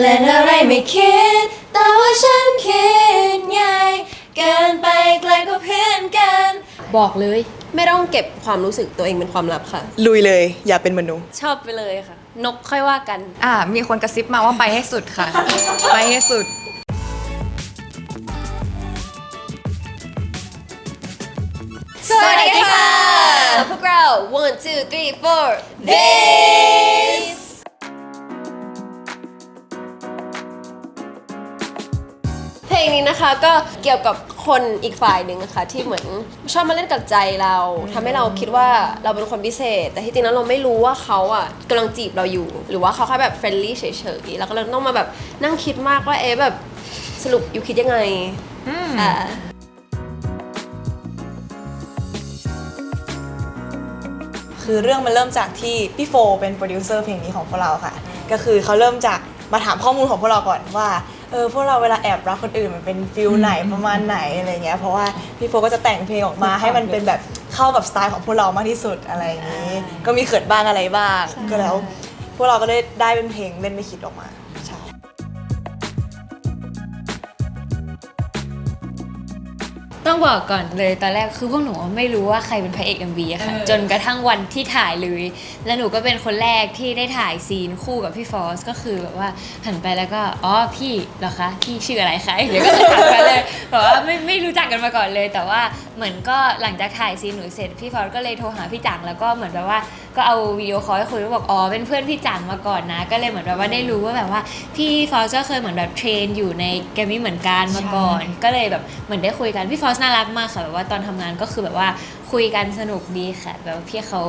เล่นอะไรไม่คิด แต่ว่าฉันคิดไงเกินไปไกลกว่าเพื่อนกัน บอกเลย ไม่ต้องเก็บความรู้สึกตัวเองเป็นความลับค่ะ ลุยเลยอย่าเป็นเหมือนหนูชอบไปเลยค่ะ นกค่อยว่ากัน อ่า มีคนกระซิบมาว่าไปให้สุดค่ะ ไปให้สุด สวัสดีค่ะ พวกเรา one two three four this นี้นะคะก็เกี่ยวกับคนอีกฝ่ายหนึ่งนะคะที่เหมือนชอบมาเล่นกับใจเราทำให้เราคิดว่าเราเป็นคนพิเศษ แต่ที่จริงแล้วเราไม่รู้ว่าเขาอะกำลังจีบเราอยู่ หรือว่าเขาแค่แบบเฟรนลี่เฉยๆแล้วก็เลยต้องมาแบบนั่งคิดมากว่าเอ๊ะแบบสรุปอยู่คิดยังไงอ่าคือเรื่องมันเริ่มจากที่พี่โฟเป็นโปรดิวเซอร์เพลงนี้ของพวกเราค่ะ ก็คือเขาเริ่มจากมาถามข้อมูลของพวกเราก่อนว่า เออพวกเราเวลาแอบรักคนอื่นมันเป็นฟิลไหนประมาณไหนอะไรเงี้ยเพราะว่าพี่โฟก็จะแต่งเพลงออกมาให้มันเป็นแบบเข้ากับสไตล์ของพวกเรามากที่สุดอะไรอย่างนี้ ก็มีเขินบ้างอะไรบ้างก็แล้ว พวกเราก็ได้ได้เป็นเพลงเล่นไม่คิดออกมา ต้องบอกก่อนเลยตอนแรกคือพวกหนูไม่รู้ว่าใครเป็นพระเอก MV อะค่ะจนกระทั่งวันที่ถ่ายเลย แล้วหนูก็เป็นคนแรกที่ได้ถ่ายซีนคู่กับพี่ฟอสก็คือแบบว่าหันไปแล้วก็อ๋อพี่เหรอคะพี่ชื่ออะไรคะเดี๋ยวก็จะถามกันเลยแบบว่าไม่ไม่รู้จักกันมาก่อนเลย แต่ว่าเหมือนก็หลังจากถ่ายซีนหนูเสร็จพี่ฟอสก็เลยโทรหาพี่จังแล้วก็เหมือนแบบว่าก็เอาวิดีโอคอลให้คุยแล้วบอกอ๋อเป็นเพื่อนพี่จังมาก่อนนะ ก็เลยเหมือนแบบว่าได้รู้ว่าแบบว่าพี่ฟอสก็เคยเหมือนแบบเทรนอยู่ในแกรมมี่เหมือนกันมาก่อน ก็เลยแบบเหมือนได้คุยกันพี่ฟอสน่ารักมากค่ะแบบว่าตอนทำงานก็คือแบบว่าคุยกันสนุกดีค่ะ แบบว่าพี่เขา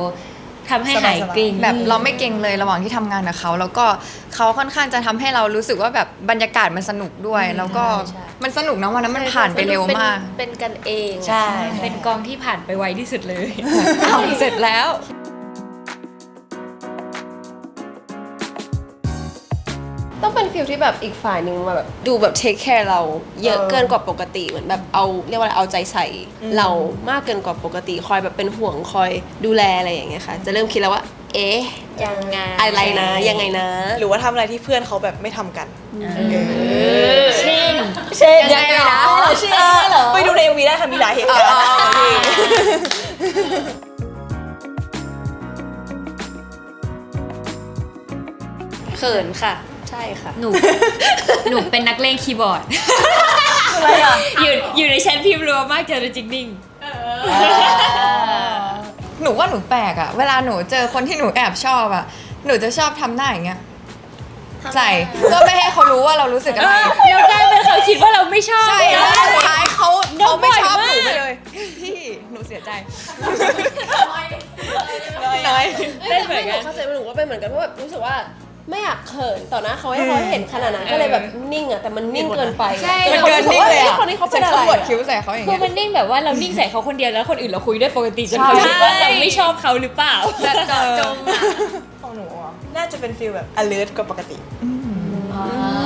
ทำให้หายกริ้งแบบเราไม่เก่งเลยระหว่างที่ทำงานกับเขาแล้วก็เขาค่อนข้างจะทำให้เรารู้สึกว่าแบบบรรยากาศมันสนุกด้วยแล้วก็ใช่ มันสนุกนะวันนั้นมันผ่านไปเร็วมาก เป็นกันเอง ใช่ เป็นกองที่ผ่านไปไวที่สุดเลยเอาเสร็จแล้ว ต้องเป็นฟิลที่แบบอีกฝ่ายหนึ่งมาแบบดูแบบเทคแคร์เราเยอะเกินกว่าปกติเหมือนแบบเอาเรียกว่าอะไรเอาใจใส่เรามากเกินกว่าปกติคอยแบบเป็นห่วงคอยดูแลอะไรอย่างเงี้ยค่ะ จะเริ่มคิดแล้วว่า เอ๊ะยังไงอะไรนะยังไงนะหรือว่าทำอะไรที่เพื่อนเขาแบบไม่ทำกันเช่นเช่นยังไงนะเช่นเหรอไปดูใน MV ได้ค่ะมีหลายเหตุการณ์เขินค่ะ ใช่ค่ะ หนู หนูเป็นนักเลงคีย์บอร์ดอยู่อยู่ในแชทพิมพ์รัวมากเจอจริงนิ่งหนูว่าหนูแปลกอะเวลาหนูเจอคนที่หนูแอบชอบอะหนูจะชอบทำหน้าอย่างเงี้ยใส่เพื่อไม่ให้เขารู้ว่าเรารู้สึกอะไรเราได้เป็นเขาคิดว่าเราไม่ชอบใช่นะแล้วสุดท้ายเขาเขาไม่ชอบบ่อยมากหนูไปเลยพี่หนูเสียใจน้อยเล่นเหมือนกันเข้าใจหนูว่าเป็นเหมือนกันเพราะแบบรู้สึกว่า ไม่อยากเขินต่อหน้าเขาให้เขาเห็นขนาดนั้นก็เลยแบบนิ่งอะแต่มันนิ่งเกินไปใช่ จมันขาเกินรู้สึนิ่งว่าเลยอ้อะคนนี้เขาเป็นฉัอะไรขมวดอะ คิ้วใส่เขาอย่างคือเงี้ยมันนิ่งแบบว่าเรานิ่งใส่เขาคนเดียวแล้วคนอื่นเราคุยด้วยปกติจนเขาคิดว่าเราไม่ชอบเขาหรือเปล่าจะเจาะจงอะของหนูอะน่าจะเป็นฟีลแบบ alert กว่าปกติ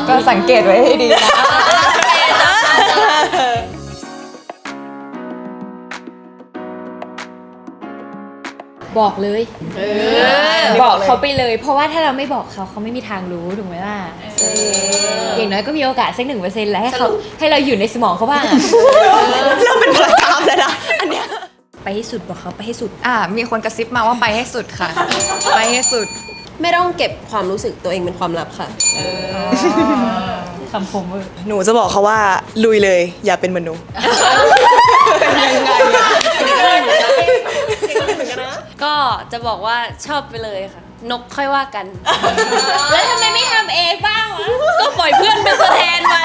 ก็สังเกตไว้ให้ดีนะ บอกเลย บอกเขาไปเลย เพราะว่าถ้าเราไม่บอกเขาเขาไม่มีทางรู้ถูกไหมล่ะอย่างน้อยก็มีโอกาสสักหนึ่งเปอร์เซ็นต์แล้วให้เขาให้เราอยู่ในสมองเขาบ้างอะเราเป็นพลกรรมแล้วนะอันเนี้ยไปให้สุดบอกเขาไปให้สุด อ่า มีคนกระซิบมาว่าไปให้สุดค่ะ ไปให้สุด ไม่ต้องเก็บความรู้สึกตัวเองเป็นความลับค่ะคำคมเวอร์หนูจะบอกเขาว่าลุยเลย อย่าเป็นเหมือนหนู ก็ จะบอกว่าชอบไปเลยค่ะ นกค่อยว่ากัน แล้วทำไมไม่ทำเองบ้างวะ ก็ปล่อยเพื่อนเป็นตัวแทนไป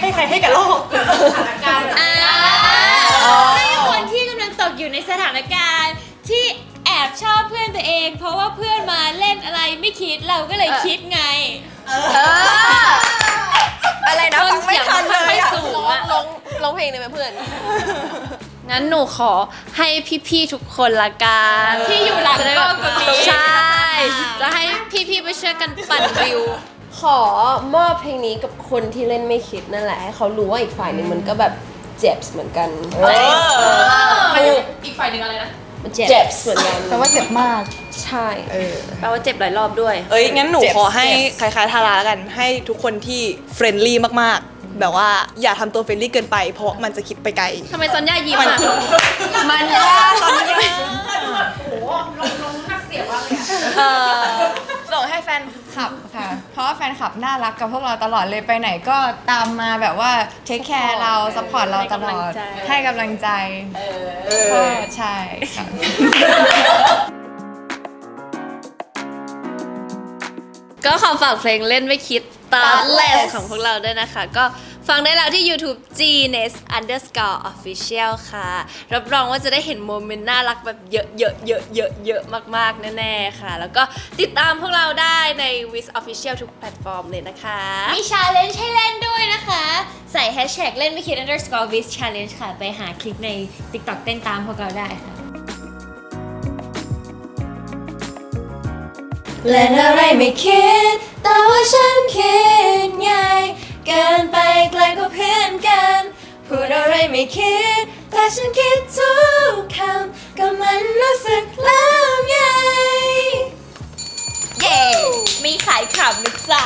ให้ใครให้กับโลกอ่าให้คนที่กำลังตกอยู่ในสถานการณ์ ที่แอบชอบเพื่อนตัวเอง เพราะว่าเพื่อนมาเล่นอะไรไม่คิดเราก็เลยคิดไงอะไรนะฟังไม่ทันเลยอะ สูงอะร้องร้องเพลงได้ไหมเพื่อน งั้นหนูขอให้พี่ๆทุกคนละกันที่อยู่หลังกล้องก็มีใช่ จะให้พี่ๆไปช่วยกันปั่นวิว ขอมอบเพลงนี้กับคนที่เล่นไม่คิดนั่นแหละให้เขารู้ว่าอีกฝ่ายหนึ่งมันก็แบบเจ็บเหมือนกันมันอีกฝ่ายหนึ่งอะไรนะ มันเจ็บเหมือนกันแปลว่าเจ็บมาก ใช่แปลว่าเจ็บหลายรอบด้วย เอ้ย งั้นหนูเจ็บขอให้เจ็บคล้ายๆทาราแล้วกัน ให้ทุกคนที่เฟรนลี่มากๆ แบบว่าอย่าทำตัวเฟรนลี่เกินไป เพราะมันจะคิดไปไกล ทำไมซอนย่ายิ้มอะ มันว่าตอนนี้เออ ส่งให้แฟนคลับค่ะ เพราะว่าแฟนคลับน่ารักกับพวกเราตลอดเลยไปไหนก็ตามมาแบบว่าเทคแคร์เราซัพพอร์ตเราตลอด ให้กำลังใจใช่ใช่ค่ะก็ขอฝากเพลงเล่นไม่คิด Starless ของพวกเราด้วยนะคะ ก็ ฟังได้แล้วที่ YouTube g n e s underscore official ค่ะ รับรองว่าจะได้เห็นโมเมนต์น่ารักแบบเยอะเยอะเยอะเยอะเยอะมากๆ แน่ๆ ค่ะ แล้วก็ติดตามพวกเราได้ใน Wiz Official ทุกแพลตฟอร์มเลยนะคะ มีชาเลนจ์ให้เล่นด้วยนะคะ ใส่แฮชแท็กเล่นไม่คิด underscore vis challenge ค่ะ ไปหาคลิปใน TikTok เต้นตามพวกเราได้ค่ะ เล่นอะไรไม่คิด แต่ว่าฉันคิดไง เกินไปไกลกว่าเพื่อนกัน พูดอะไรไม่คิด แต่ฉันคิดทุกคำก็มันรู้สึกแล้วไง เย้ มีขายขรือจ้า